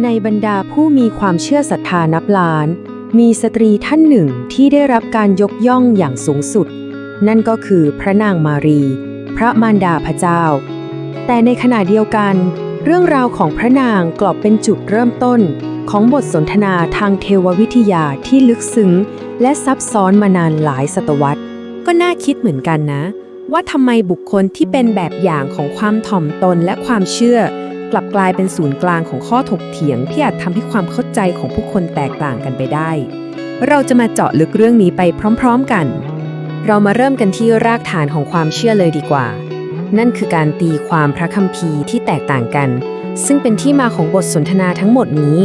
ในบรรดาผู้มีความเชื่อศรัทธานับล้าน มีสตรีท่านหนึ่งที่ได้รับการยกย่องอย่างสูงสุด นั่นก็คือพระนางมารี พระมารดาพระเจ้า แต่ในขณะเดียวกัน เรื่องราวของพระนางกลับเป็นจุดเริ่มต้น ของบทสนทนาทางเทววิทยาที่ลึกซึ้ง และซับซ้อนมานานหลายศตวรรษ ก็น่าคิดเหมือนกันนะ ว่าทำไมบุคคลที่เป็นแบบอย่างของความถ่อมตนและความเชื่อ กลับกลายเป็นศูนย์กลางของข้อถกเถียงที่อาจทำให้ความเข้าใจของผู้คนแตกต่างกันไปได้ เราจะมาเจาะลึกเรื่องนี้ไปพร้อม ๆกัน เรามาเริ่มกันที่รากฐานของความเชื่อเลยดีกว่า นั่นคือการตีความพระคัมภีร์ที่แตกต่างกัน ซึ่งเป็นที่มาของบทสนทนาทั้งหมดนี้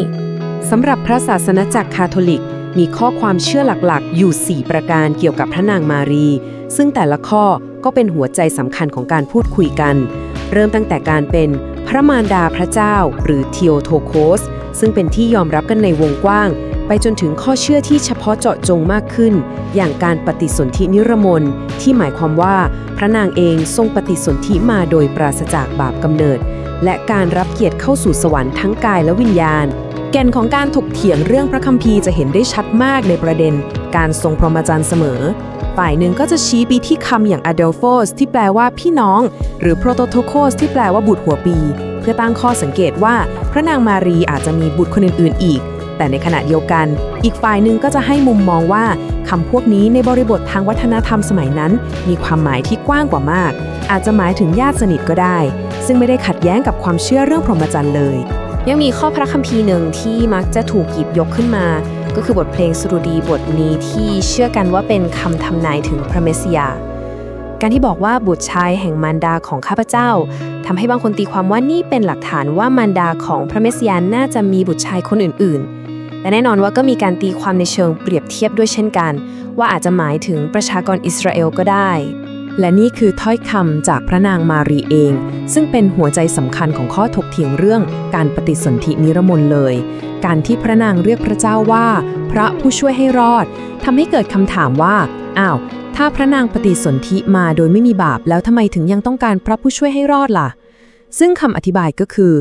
สำหรับพระศาสนาจักรคาทอลิก มีข้อความเชื่อหลักๆ อยู่ 4 ประการเกี่ยวกับพระนางมารี ซึ่งแต่ละข้อก็เป็นหัวใจสำคัญของการพูดคุยกัน เริ่มตั้งแต่การเป็น พระมารดาพระเจ้า หรือเทีโอโทโคส ซึ่งเป็นที่ยอมรับกันในวงกว้าง ไปจนถึงข้อเชื่อที่เฉพาะเจาะจงมากขึ้น อย่างการปฏิสนธินิรมนที่หมายความว่าพระนางเองทรงปฏิสนธิมาโดยปราศจากบาปกำเนิด และการรับเกียรติเข้าสู่สวรรค์ทั้งกายและวิญญาณ แก่นของการถกเถียงเรื่องพระคัมภีร์จะเห็นได้ชัดมากในประเด็น การทรงพรหมจรรย์เสมอ ฝ่ายหนึ่งก็จะชี้ไปที่คำอย่าง adelphos ที่แปลว่าพี่น้อง หรือ prototokos ที่แปลว่าบุตรหัวปี เพื่อตั้งข้อสังเกตว่า พระนางมารีอาจจะมีบุตรคนอื่นๆอีก แต่ในขณะเดียวกัน อีกฝ่ายหนึ่งก็จะให้มุมมองว่าคำพวกนี้ในบริบททางวัฒนธรรมสมัยนั้น มีความหมายที่กว้างกว่ามาก อาจจะหมายถึงญาติสนิทก็ได้ ซึ่งไม่ได้ขัดแย้งกับความเชื่อเรื่องพรหมจรรย์เลย ยังมีข้อพระคัมภีร์หนึ่งที่มักจะถูกหยิบยกขึ้นมา ก็คือบทเพลงสรุดีบทนี้ที่เชื่อกันว่าเป็นคำทำนายถึงพระเมสยา การที่บอกว่าบุตรชายแห่งมารดาของข้าพเจ้าทำให้บางคนตีความว่านี่เป็นหลักฐานว่ามารดาของพระเมสยาน่าจะมีบุตรชายคนอื่น ๆแต่แน่นอนว่าก็มีการตีความในเชิงเปรียบเทียบด้วยเช่นกัน ว่าอาจจะหมายถึงประชากรอิสราเอลก็ได้ และนี่คือถ้อยคำจากพระนางมารีเอง ซึ่งเป็นหัวใจสำคัญของข้อถกเถียงเรื่องการปฏิสนธินิรมนเลย การที่พระนางเรียกพระเจ้าว่า พระผู้ช่วยให้รอดทำให้เกิดคำถามว่า อ้าว ถ้าพระนางปฏิสนธิมาโดยไม่มีบาป แล้วทำไมถึงยังต้องการพระผู้ช่วยให้รอดล่ะ ซึ่งคำอธิบายก็คือ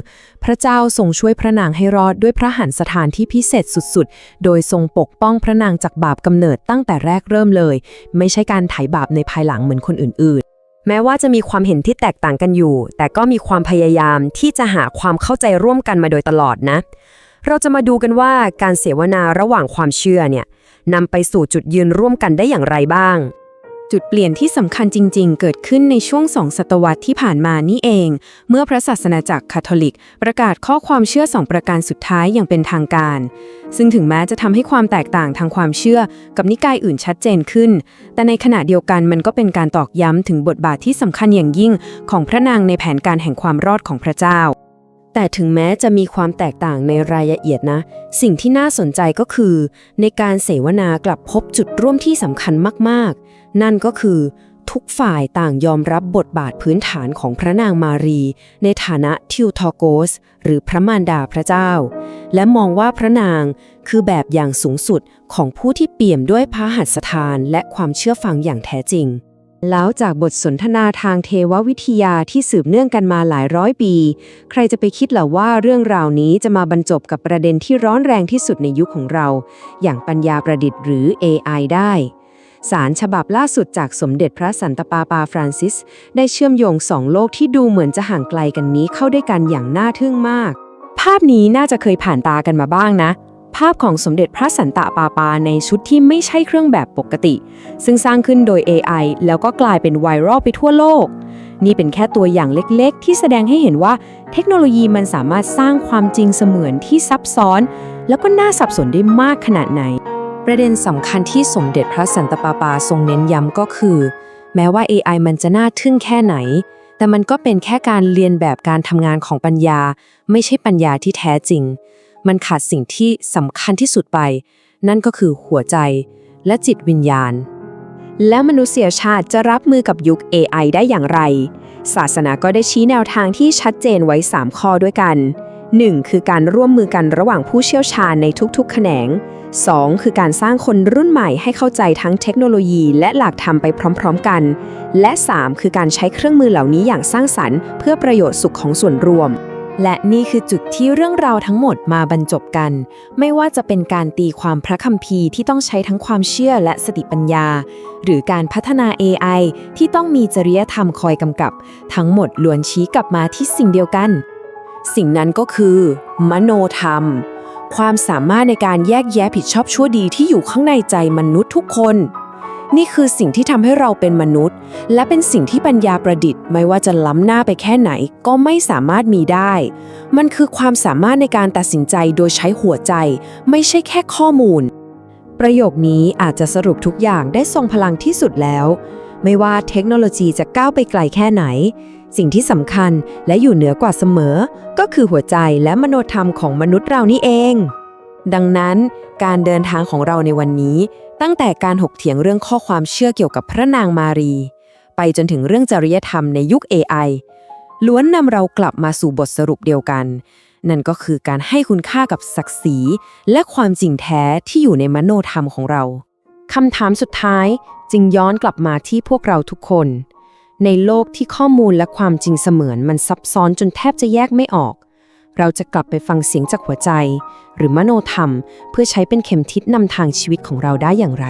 พระเจ้าทรงช่วยพระนางให้รอดด้วยพระหันสถานที่พิเศษสุดๆ โดยทรงปกป้องพระนางจากบาปกำเนิดตั้งแต่แรกเริ่มเลย ไม่ใช่การไถ่บาปในภายหลังเหมือนคนอื่นๆ แม้ว่าจะมีความเห็นที่แตกต่างกันอยู่ แต่ก็มีความพยายามที่จะหาความเข้าใจร่วมกันมาโดยตลอดนะ เราจะมาดูกันว่าการเสวนาระหว่างความเชื่อเนี่ยนำไปสู่จุดยืนร่วมกันได้อย่างไรบ้าง จุดเปลี่ยนที่สำคัญจริง ๆ เกิดขึ้นในช่วงสองศตวรรษที่ผ่านมานี่เอง เมื่อพระศาสนาจักรคาทอลิก ประกาศข้อความเชื่อสองประการสุดท้ายอย่างเป็นทางการ ซึ่งถึงแม้จะทำให้ความแตกต่างทางความเชื่อกับนิกายอื่นชัดเจนขึ้น แต่ในขณะเดียวกันมันก็เป็นการตอกย้ำถึงบทบาทที่สำคัญอย่างยิ่งของพระนางในแผนการแห่งความรอดของพระเจ้า แต่ถึงแม้จะมีความแตกต่างในรายละเอียดนะ สิ่งที่น่าสนใจก็คือ ในการเสวนากลับพบจุดร่วมที่สำคัญมากๆ นั่นก็คือ ทุกฝ่ายต่างยอมรับบทบาทพื้นฐานของพระนางมารี ในฐานะทิวทอโกส หรือพระมารดาพระเจ้า และมองว่าพระนางคือแบบอย่างสูงสุดของผู้ที่เปี่ยมด้วยพระหัตถสถานและความเชื่อฟังอย่างแท้จริง แล้วจากบทสนทนาทางเทววิทยาที่สืบเนื่องกันมาหลายร้อยปี ใครจะไปคิดเหล่าว่าเรื่องราวนี้จะมาบรรจบกับประเด็นที่ร้อนแรงที่สุดในยุคของเรา อย่างปัญญาประดิษฐ์หรือ AI ได้สารฉบับล่าสุดจากสมเด็จพระสันตะปาปาฟรานซิส ได้เชื่อมโยงสองโลกที่ดูเหมือนจะห่างไกลกันนี้เข้าด้วยกันอย่างน่าทึ่งมาก ภาพนี้น่าจะเคยผ่านตากันมาบ้างนะ ภาพของสมเด็จพระสันตะปาปาในชุดที่ไม่ใช่เครื่องแบบปกติ ซึ่งสร้างขึ้นโดย AI แล้วก็กลายเป็นไวรัลไปทั่วโลก นี่เป็นแค่ตัวอย่างเล็กๆ ที่แสดงให้เห็นว่าเทคโนโลยีมันสามารถสร้างความจริงเสมือนที่ซับซ้อน แล้วก็น่าสับสนได้มากขนาดไหน ประเด็นสำคัญที่สมเด็จพระสันตะปาปาทรงเน้นย้ำก็คือ แม้ว่า AI มันจะน่าทึ่งแค่ไหนแต่มันก็เป็นแค่การเรียนแบบการทำงานของปัญญา ไม่ใช่ปัญญาที่แท้จริง มันขาดสิ่งที่สำคัญที่สุดไป นั่นก็คือหัวใจและจิตวิญญาณ แล้วมนุษยชาติจะรับมือกับยุค AI ได้อย่างไร ศาสนาก็ได้ชี้แนวทางที่ชัดเจนไว้ 3 ข้อด้วยกัน 1. คือการร่วมมือกันระหว่างผู้เชี่ยวชาญในทุกๆ แขนง 2. คือการสร้างคนรุ่นใหม่ให้เข้าใจทั้งเทคโนโลยีและหลักธรรมไปพร้อมๆกัน และ 3. คือการใช้เครื่องมือเหล่านี้อย่างสร้างสรรค์ เพื่อประโยชน์สุขของส่วนรวม และนี่คือจุดที่เรื่องราวทั้งหมดมาบรรจบกัน ไม่ว่าจะเป็นการตีความพระคัมภีร์ที่ต้องใช้ทั้งความเชื่อและสติปัญญา หรือการพัฒนา AI ที่ต้องมีจริยธรรมคอยกำกับ ทั้งหมดล้วนชี้กลับมาที่สิ่งเดียวกัน สิ่งนั้นก็คือ มโนธรรม ความสามารถในการแยกแยะผิดชอบชั่วดีที่อยู่ข้างในใจมนุษย์ทุกคน นี่คือสิ่งที่ทำให้เราเป็นมนุษย์ และเป็นสิ่งที่ปัญญาประดิษฐ์ ไม่ว่าจะล้ำหน้าไปแค่ไหน ก็ไม่สามารถมีได้ มันคือความสามารถในการตัดสินใจโดยใช้หัวใจ ไม่ใช่แค่ข้อมูล ประโยคนี้อาจจะสรุปทุกอย่างได้ทรงพลังที่สุดแล้ว ไม่ว่าเทคโนโลยีจะก้าวไปไกลแค่ไหน สิ่งที่สำคัญและอยู่เหนือกว่าเสมอ ก็คือหัวใจและมโนธรรมของมนุษย์เรานี่เอง ดังนั้นการเดินทางของเราในวันนี้ ตั้งแต่การหกเถียงเรื่องข้อความเชื่อเกี่ยวกับพระนางมารี ไปจนถึงเรื่องจริยธรรมในยุค AI ล้วนนำเรากลับมาสู่บทสรุปเดียวกัน นั่นก็คือการให้คุณค่ากับศักดิ์ศรี และความจริงแท้ที่อยู่ในมโนธรรมของเราคำถามสุดท้ายจึงย้อนกลับมาที่พวกเราทุกคน ในโลกที่ข้อมูลและความจริงเสมือนมันซับซ้อนจนแทบจะแยกไม่ออก เราจะกลับไปฟังเสียงจากหัวใจ หรือมโนธรรม เพื่อใช้เป็นเข็มทิศนำทางชีวิตของเราได้อย่างไร